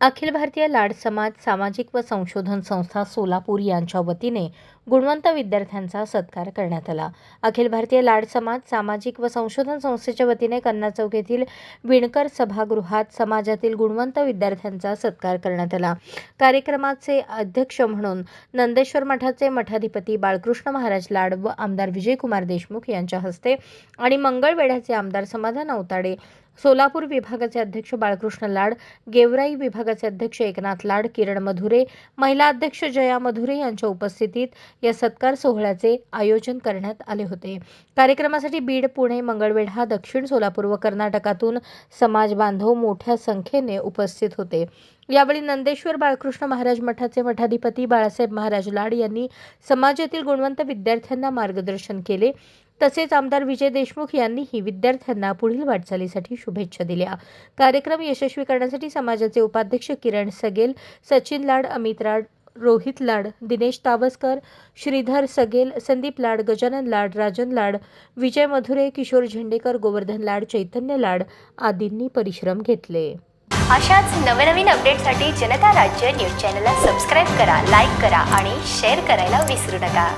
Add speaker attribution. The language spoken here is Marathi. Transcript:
Speaker 1: अखिल भारतीय लाड समाज सामाजिक व संशोधन संस्था सोलापूर यांच्या वतीने गुणवंत विद्यार्थ्यांचा सत्कार करण्यात आला. अखिल भारतीय लाड समाज सामाजिक व संशोधन संस्थेच्या वतीने कन्ना चौक येथील विणकर सभागृहात समाजातील गुणवंत विद्यार्थ्यांचा सत्कार करण्यात आला. कार्यक्रमाचे अध्यक्ष म्हणून नंदेश्वर मठाचे मठाधिपती बाळकृष्ण महाराज लाड व आमदार विजयकुमार देशमुख यांच्या हस्ते आणि मंगळवेढ्याचे आमदार समाधान अवताडे सोलापूर विभागाचे अध्यक्ष बाळकृष्ण लाड गेवराई विभागाचे अध्यक्ष एकनाथ लाड किरण मधुरे महिला अध्यक्ष जया मधुरे यांच्या उपस्थितीत या सत्कार सोहळ्याचे आयोजन करण्यात आले होते. कार्यक्रमासाठी बीड पुणे मंगळवेढा दक्षिण सोलापूर व कर्नाटकातून समाज बांधव मोठ्या संख्येने उपस्थित होते. यावेळी नंदेश्वर बाळकृष्ण महाराज मठाचे मठाधिपती बाळासाहेब महाराज लाड यांनी समाजातील गुणवंत विद्यार्थ्यांना मार्गदर्शन केले. तसेच आमदार विजय देशमुख यांनीही विद्यार्थ्यांना पुढील वाटचालीसाठी शुभेच्छा दिल्या. कार्यक्रम यशस्वी करण्यासाठी समाजाचे उपाध्यक्ष किरण सगेल सचिन लाड अमित लाड रोहित लाड दिनेश तावसकर श्रीधर सगेल संदीप लाड गजानन लाड राजन लाड विजय मधुरे किशोर झेंडेकर गोवर्धन लाड चैतन्य लाड आदींनी परिश्रम घेतले.
Speaker 2: अशाच नवनवीन अपडेटसाठी जनता राज्य न्यूज चॅनलला सबस्क्राईब करा लाईक करा आणि शेअर करायला विसरू नका.